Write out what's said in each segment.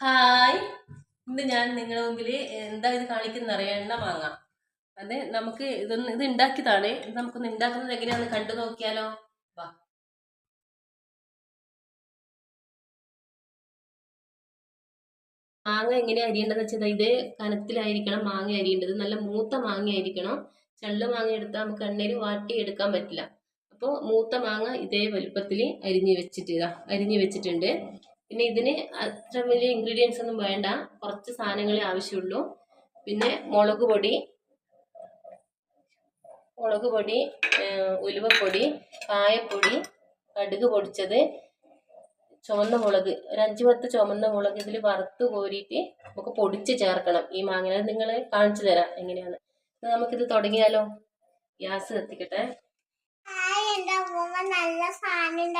Hi. ഇന്ന് ഞാൻ നിങ്ങളുടെ മുമ്പിൽ എന്താ ഇത് കാണിക്കുന്ന അറിയണ്ട മാങ്ങ. അതെ നമുക്ക് ഇതൊന്ന് ഇത് ഉണ്ടാക്കിയതാണ് ഇത് നമുക്കൊന്ന് ഉണ്ടാക്കുന്നത് എങ്ങനെയാന്ന് കണ്ടു നോക്കിയാലോ? വാ. മാങ്ങ എങ്ങനെ അരിയേണ്ടതെന്ന് വെച്ചാൽ ഇത് കനത്തിലായിരിക്കണം മാങ്ങ അരിയേണ്ടത്. നല്ല മൂത്ത മാങ്ങ ആയിരിക്കണം. ചള്ള മാങ്ങ എടുത്താൽ നമുക്ക് എണ്ണയിൽ വാട്ടി എടുക്കാൻ പറ്റില്ല. അപ്പോൾ മൂത്ത മാങ്ങ ഇതേ വലുപ്പത്തിൽ അരിഞ്ഞ് വെച്ചിട്ട് അരിഞ്ഞ് വെച്ചിട്ടുണ്ട്. പിന്നെ ഇതിന് അത്ര വലിയ ഇൻഗ്രീഡിയൻസ് ഒന്നും വേണ്ട. കുറച്ച് സാധനങ്ങളെ ആവശ്യമുള്ളൂ. പിന്നെ മുളക് പൊടി മുളക് പൊടി ഉലുവപ്പൊടി കായപ്പൊടി കടുക് പൊടിച്ചത് ചുവന്ന മുളക്. ഒരു അഞ്ച് പത്ത് ചുവന്ന മുളക് ഇതിൽ വറുത്ത് കോരിയിട്ട് നമുക്ക് പൊടിച്ച് ചേർക്കണം. ഈ മാങ്ങ നിങ്ങൾ കാണിച്ചു തരാം എങ്ങനെയാണ്. നമുക്കിത് തുടങ്ങിയാലോ? ഗ്യാസ് കത്തിക്കട്ടെ. നല്ല സാധനം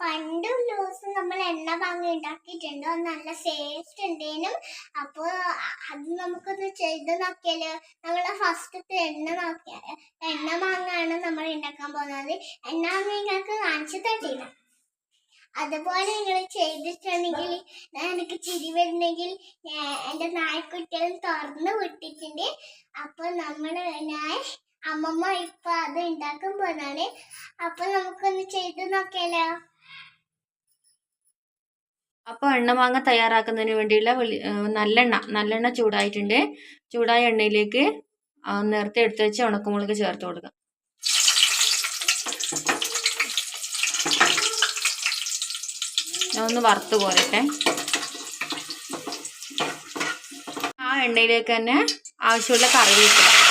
പണ്ടും ലൂസും നമ്മൾ എണ്ണ വാങ്ങി ഉണ്ടാക്കിയിട്ടുണ്ട് നല്ല ടേസ്റ്റ് ഉണ്ടേനും അപ്പോൾ അത് നമുക്കൊന്ന് ചെയ്ത് നോക്കിയാൽ? നമ്മൾ ഫസ്റ്റത്തെ എണ്ണ നോക്കിയാൽ എണ്ണ മാങ്ങാണ് നമ്മൾ ഉണ്ടാക്കാൻ പോകുന്നത്. എണ്ണ നിങ്ങൾക്ക് കാണിച്ചു തട്ടില്ല അതുപോലെ നിങ്ങൾ ചെയ്തിട്ടുണ്ടെങ്കിൽ എനിക്ക് ചിരി വരുന്നെങ്കിൽ എന്റെ നായ്ക്കുട്ടികൾ തുറന്ന് വിട്ടിട്ടുണ്ട്. അപ്പോൾ നമ്മൾ ഞാൻ അമ്മമ്മ ഇപ്പൊ അത് ഉണ്ടാക്കാൻ പോന്നാണ് അപ്പൊ നമുക്കൊന്ന് ചെയ്ത് നോക്കിയാലോ? അപ്പോൾ എണ്ണമാങ്ങ തയ്യാറാക്കുന്നതിന് വേണ്ടിയുള്ള വെളി നല്ലെണ്ണ നല്ലെണ്ണ ചൂടായിട്ടുണ്ട്. ചൂടായ എണ്ണയിലേക്ക് നേരത്തെ എടുത്ത് വെച്ച് ഉണക്കമുളക് ചേർത്ത് കൊടുക്കുക ഒന്ന് വറുത്ത് പോരട്ടെ ആ എണ്ണയിലേക്ക് തന്നെ ആവശ്യമുള്ള കറിവേപ്പില.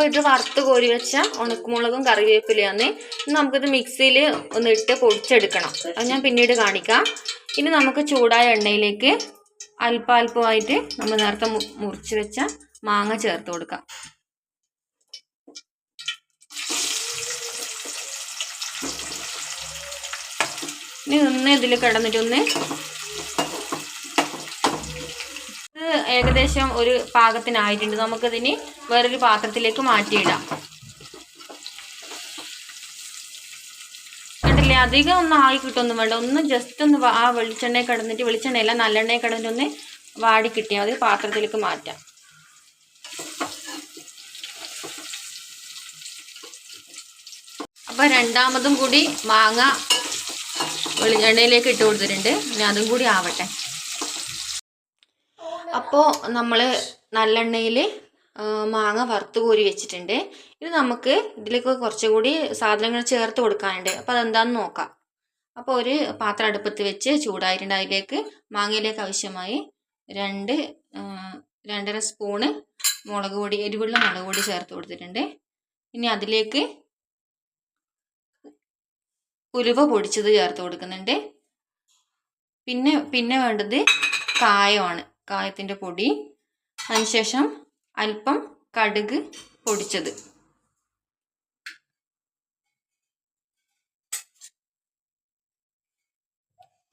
അപ്പോൾ ഇത് വറുത്ത് കോരി വെച്ച ഉണക്കമുളകും കറിവേപ്പിലയാണ് നമുക്കിത് മിക്സിയിൽ ഒന്ന് ഇട്ട് പൊടിച്ചെടുക്കണം. അത് ഞാൻ പിന്നീട് കാണിക്കാം. ഇനി നമുക്ക് ചൂടായ എണ്ണയിലേക്ക് അല്പാൽപമായിട്ട് നമ്മൾ നേരത്തെ മുറിച്ച് വെച്ച മാങ്ങ ചേർത്ത് കൊടുക്കാം. ഇനി ഒന്ന് ഇതിൽ കിടന്നിട്ടൊന്ന് ഇത് ഏകദേശം ഒരു പാകത്തിനായിട്ടുണ്ട്. നമുക്കതിന് വേറൊരു പാത്രത്തിലേക്ക് മാറ്റിയിടാം. കണ്ടില്ലേ? അധികം ഒന്നും ആയി കിട്ടൊന്നും വേണ്ട. ഒന്ന് ജസ്റ്റ് ഒന്ന് ആ വെളിച്ചെണ്ണയിൽ കിടന്നിട്ട് വെളിച്ചെണ്ണയല്ല നല്ലെണ്ണയിൽ കിടന്നിട്ട് ഒന്ന് വാടി കിട്ടിയാൽ മതി. പാത്രത്തിലേക്ക് മാറ്റാം. അപ്പോൾ രണ്ടാമതും കൂടി മാങ്ങ വെളിച്ചെണ്ണയിലേക്ക് ഇട്ട് കൊടുത്തിട്ടുണ്ട്. ഇനി അതും കൂടി ആവട്ടെ. അപ്പോൾ നമ്മൾ നല്ലെണ്ണയിൽ മാങ്ങ വറുത്ത് കോരി വെച്ചിട്ടുണ്ട്. ഇത് നമുക്ക് ഇതിലേക്ക് കുറച്ചുകൂടി സാധനങ്ങൾ ചേർത്ത് കൊടുക്കാനുണ്ട്. അപ്പോൾ അതെന്താണെന്ന് നോക്കാം. അപ്പോൾ ഒരു പാത്രം അടുപ്പത്ത് വെച്ച് ചൂടായിട്ടുണ്ട്. അതിലേക്ക് മാങ്ങയിലേക്ക് ആവശ്യമായി രണ്ട് രണ്ടര സ്പൂണ് മുളക് പൊടി എരിവുള്ള മുളക് പൊടി ചേർത്ത് കൊടുത്തിട്ടുണ്ട്. ഇനി അതിലേക്ക് ഉലുവ പൊടിച്ചത് ചേർത്ത് കൊടുക്കുന്നുണ്ട്. പിന്നെ പിന്നെ വേണ്ടത് കായമാണ്. കായത്തിന്റെ പൊടി അതിനുശേഷം അല്പം കടുക് പൊടിച്ചത്.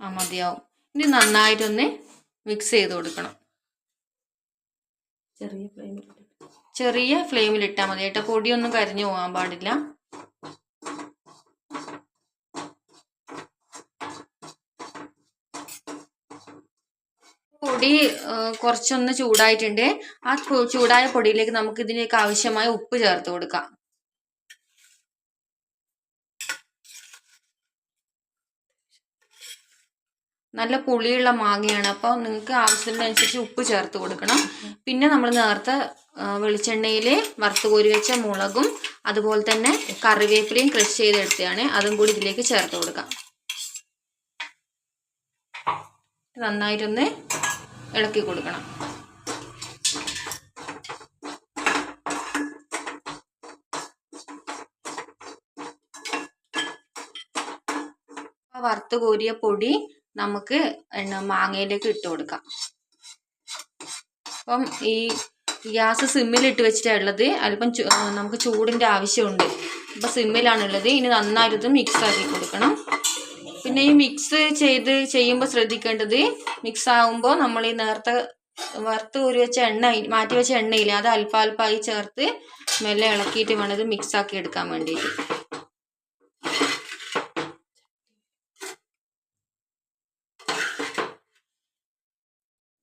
ആ മതിയാവും. ഇനി നന്നായിട്ടൊന്ന് മിക്സ് ചെയ്ത് കൊടുക്കണം. ചെറിയ ഫ്ലെയിമിൽ ചെറിയ ഫ്ലെയിമിൽ ഇട്ടാൽ മതി. കേട്ടോ പൊടിയൊന്നും കരിഞ്ഞു പോകാൻ പാടില്ല. പൊടി കുറച്ചൊന്ന് ചൂടായിട്ടുണ്ട്. ആ ചൂടായ പൊടിയിലേക്ക് നമുക്ക് ഇതിലേക്ക് ആവശ്യമായ ഉപ്പ് ചേർത്ത് കൊടുക്കാം. നല്ല പുളിയുള്ള മാങ്ങയാണ്. അപ്പോൾ നിങ്ങൾക്ക് ആവശ്യത്തിനനുസരിച്ച് ഉപ്പ് ചേർത്ത് കൊടുക്കണം. പിന്നെ നമ്മൾ നേരത്തെ വെളിച്ചെണ്ണയിൽ വറുത്ത് കോരി വെച്ച മുളകും അതുപോലെ തന്നെ കറിവേപ്പിലയും ക്രഷ് ചെയ്തെടുത്തതാണ് അതും കൂടി ഇതിലേക്ക് ചേർത്ത് കൊടുക്കാം. നന്നായിട്ടൊന്ന് ഇളക്കി കൊടുക്കണം. വറുത്ത് കോരിയ പൊടി നമുക്ക് മാങ്ങയിലേക്ക് ഇട്ട് കൊടുക്കാം. അപ്പം ഈ ഗ്യാസ് സിമ്മിലിട്ട് വെച്ചിട്ടാണ് ഉള്ളത്. അല്പം നമുക്ക് ചൂടിന്റെ ആവശ്യമുണ്ട്. അപ്പം സിമ്മിലാണുള്ളത്. ഇനി നന്നായിട്ട് മിക്സ് ആക്കി കൊടുക്കണം. പിന്നെ ഈ മിക്സ് ചെയ്ത് ചെയ്യുമ്പോൾ ശ്രദ്ധിക്കേണ്ടത് മിക്സ് ആകുമ്പോൾ നമ്മൾ ഈ നേരത്തെ വറുത്ത് ഒരു വെച്ച എണ്ണ മാറ്റി വെച്ച എണ്ണയില്ല അത് അല്പാൽപ്പായി ചേർത്ത് മെല്ലെ ഇളക്കിയിട്ട് വേണം മിക്സ് ആക്കി എടുക്കാൻ വേണ്ടിയിട്ട്.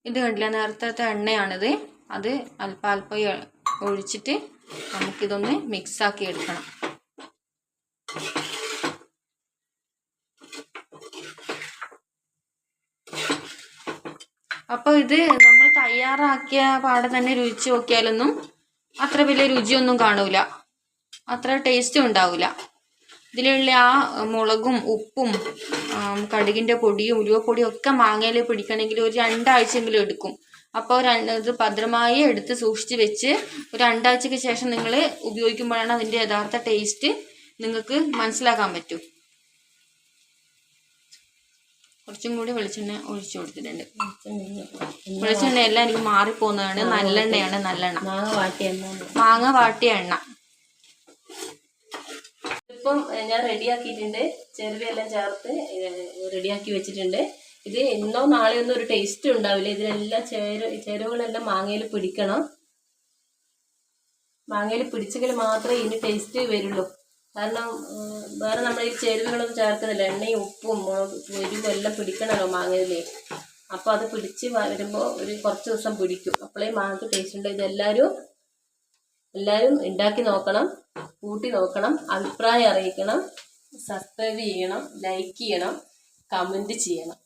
ഇത് കണ്ടില്ല നേരത്തെ എണ്ണയാണിത്. അത് അല്പാൽപ്പായി ഒഴിച്ചിട്ട് നമുക്കിതൊന്ന് മിക്സ് ആക്കി എടുക്കണം. അപ്പോൾ ഇത് നമ്മൾ തയ്യാറാക്കിയ പാടെ തന്നെ രുചിച്ച് നോക്കിയാലൊന്നും അത്ര വലിയ രുചിയൊന്നും കാണൂല. അത്ര ടേസ്റ്റും ഉണ്ടാവില്ല ഇതിലുള്ള ആ മുളകും ഉപ്പും കടുകിന്റെ പൊടിയും ഉലുവപ്പൊടിയും ഒക്കെ മാങ്ങയിൽ പിടിക്കണമെങ്കിൽ ഒരു രണ്ടാഴ്ചയെങ്കിലും എടുക്കും. അപ്പോൾ ഇത് ഭദ്രമായി എടുത്ത് സൂക്ഷിച്ച് വെച്ച് ഒരു രണ്ടാഴ്ചയ്ക്ക് ശേഷം നിങ്ങൾ ഉപയോഗിക്കുമ്പോഴാണ് അതിന്റെ യഥാർത്ഥ ടേസ്റ്റ് നിങ്ങൾക്ക് മനസ്സിലാക്കാൻ പറ്റും. കുറച്ചും കൂടി വെളിച്ചെണ്ണ ഒഴിച്ചു കൊടുത്തിട്ടുണ്ട്. വെളിച്ചെണ്ണ എല്ലാം എനിക്ക് മാറിപ്പോകുന്നതാണ്. നല്ലെണ്ണയാണ് നല്ലെണ്ണ മാങ്ങ വാട്ടിയ എണ്ണ മാങ്ങ വാട്ടിയ എണ്ണ. ഇപ്പം ഞാൻ റെഡിയാക്കിയിട്ടുണ്ട് ചെറുവയെല്ലാം ചേർത്ത് റെഡിയാക്കി വെച്ചിട്ടുണ്ട്. ഇത് എന്നോ നാളെ ഒന്നും ഒരു ടേസ്റ്റ് ഉണ്ടാവില്ല. ഇതിലെല്ലാം ചേരു ചേരുവകളെല്ലാം മാങ്ങയിൽ പിടിക്കണം. മാങ്ങയിൽ പിടിച്ചെങ്കിൽ മാത്രമേ ഇതിന് ടേസ്റ്റ് വരുള്ളൂ. കാരണം വേറെ നമ്മൾ ഈ ചേരുവകളൊന്നും ചേർക്കുന്നില്ല. എണ്ണയും ഉപ്പും എരിവും എല്ലാം പിടിക്കണമല്ലോ മാങ്ങയിലേ. അപ്പോൾ അത് പിടിച്ച് വരുമ്പോൾ ഒരു കുറച്ച് ദിവസം പിടിക്കും. അപ്പോഴേ മാങ്ങക്ക് ടേസ്റ്റ് ഉണ്ട്. ഇതെല്ലാവരും എല്ലാവരും ഉണ്ടാക്കി നോക്കണം കൂട്ടി നോക്കണം അഭിപ്രായം അറിയിക്കണം സബ്സ്ക്രൈബ് ചെയ്യണം ലൈക്ക് ചെയ്യണം കമന്റ് ചെയ്യണം.